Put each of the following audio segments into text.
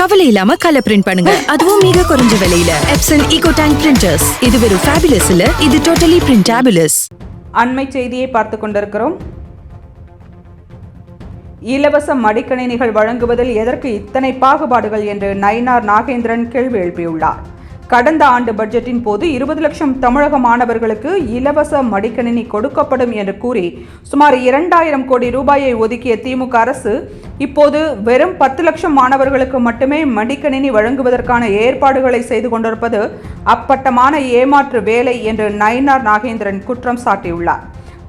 கவலை இல்லாம colour print பண்ணுங்க. அதுவும் மிக குறைஞ்ச விலையில. எப்சன் ஈகோ டேங்க் பிரிண்டர்ஸ் இது வெறும் ஃபேபிலஸ் இல்ல இது டோட்டலி பிரிண்டாபிலஸ் அண்மை செய்தியை பார்த்து கொண்டிருக்கிறோம். இலவச மடிக்கணினிகள் வழங்குவதில் எதற்கு இத்தனை பாகுபாடுகள் என்று நயினார் நாகேந்திரன் கேள்வி எழுப்பியுள்ளார். கடந்த ஆண்டு பட்ஜெட்டின் போது இருபது லட்சம் தமிழக மாணவர்களுக்கு இலவச மடிக்கணினி கொடுக்கப்படும் என்று கூறி சுமார் இரண்டாயிரம் கோடி ரூபாயை ஒதுக்கிய திமுக அரசு இப்போது வெறும் பத்து லட்சம் மாணவர்களுக்கு மட்டுமே மடிக்கணினி வழங்குவதற்கான ஏற்பாடுகளை செய்து கொண்டிருப்பது அப்பட்டமான ஏமாற்று வேலை என்று நயினார் நாகேந்திரன் குற்றம் சாட்டியுள்ளார்.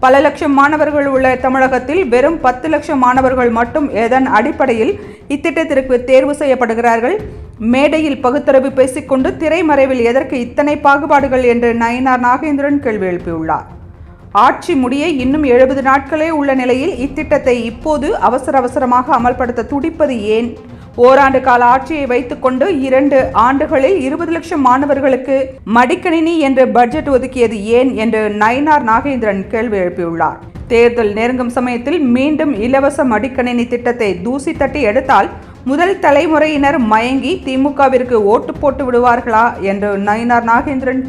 பல லட்சம் மாணவர்கள் உள்ள தமிழகத்தில் வெறும் பத்து லட்சம் மாணவர்கள் மட்டும் எதன் அடிப்படையில் இத்திட்டத்திற்கு தேர்வு செய்யப்படுகிறார்கள்? மேடையில் பகுத்தரவு பேசிக்கொண்டு திரைமறைவில் எதற்கு இத்தனை பாகுபாடுகள் என்று நயினார் நாகேந்திரன் கேள்வி எழுப்பியுள்ளார். ஆட்சி முடிய இன்னும் எழுபது நாட்களே உள்ள நிலையில் இத்திட்டத்தை இப்போது அவசர அவசரமாக அமல்படுத்த துடிப்பது ஏன்? ஓராண்டு கால ஆட்சியை வைத்துக்கொண்டு இரண்டு ஆண்டுகளில் இருபது லட்சம் மாணவர்களுக்கு மடிக்கணினி என்று பட்ஜெட் ஒதுக்கியது ஏன் என்று நயினார் நாகேந்திரன் கேள்வி எழுப்பியுள்ளார். தேர்தல் நெருங்கும் சமயத்தில் மீண்டும் இலவச மடிக்கணினி திட்டத்தை தூசி தட்டி எடுத்தால் முதல் தலைமுறையினர் மயங்கி திமுகவிற்கு ஓட்டு போட்டு விடுவார்களா என்று நயினார் நாகேந்திரன்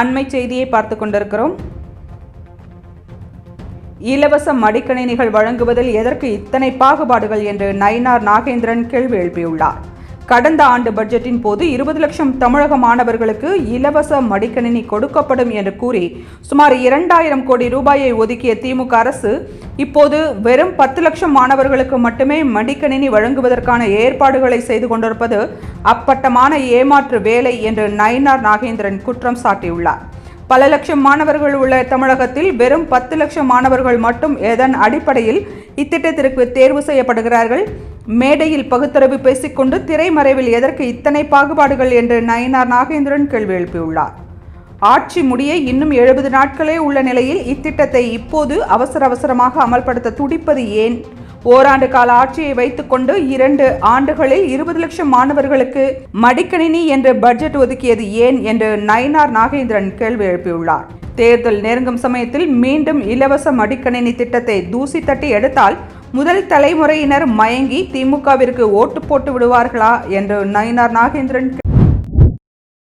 அண்மை செய்தியை பார்த்து கொண்டிருக்கிறோம். இலவச மடிக்கணினிகள் வழங்குவதில் எதற்கு இத்தனை பாகுபாடுகள் என்று நயினார் நாகேந்திரன் கேள்வி எழுப்பியுள்ளார். கடந்த ஆண்டு பட்ஜெட்டின் போது இருபது லட்சம் தமிழக மாணவர்களுக்கு இலவச மடிக்கணினி கொடுக்கப்படும் என்று கூறி சுமார் இரண்டாயிரம் கோடி ரூபாயை ஒதுக்கிய திமுக அரசு இப்போது வெறும் பத்து லட்சம் மாணவர்களுக்கு மட்டுமே மடிக்கணினி வழங்குவதற்கான ஏற்பாடுகளை செய்து கொண்டிருப்பது அப்பட்டமான ஏமாற்று வேலை என்று நயினார் நாகேந்திரன் குற்றம் சாட்டியுள்ளார். பல லட்சம் மாணவர்கள் உள்ள தமிழகத்தில் வெறும் பத்து லட்சம் மாணவர்கள் மட்டும் எதன் அடிப்படையில் இத்திட்டத்திற்கு தேர்வு செய்யப்படுகிறார்கள்? மேடையில் பகுத்தரவு பேசிக்கொண்டு திரைமறைவில் எதற்கு இத்தனை பாகுபாடுகள் என்று நயினார் நாகேந்திரன் கேள்வி எழுப்பியுள்ளார். ஆட்சி முடிய இன்னும் எழுபது நாட்களே உள்ள நிலையில் இத்திட்டத்தை இப்போது அவசர அவசரமாக அமல்படுத்த துடிப்பது ஏன்? ஓராண்டு கால ஆட்சியை வைத்துக்கொண்டு இரண்டு ஆண்டுகளில் இருபது லட்சம் மாணவர்களுக்கு மடிக்கணினி என்று பட்ஜெட் ஒதுக்கியது ஏன் என்று நயினார் நாகேந்திரன் கேள்வி எழுப்பியுள்ளார். தேர்தல் நெருங்கும் சமயத்தில் மீண்டும் இலவச மடிக்கணினி திட்டத்தை தூசி தட்டி எடுத்தால் முதல் தலைமுறையினர் மயங்கி திமுகவிற்கு ஓட்டு போட்டு விடுவார்களா என்று நயினார் நாகேந்திரன்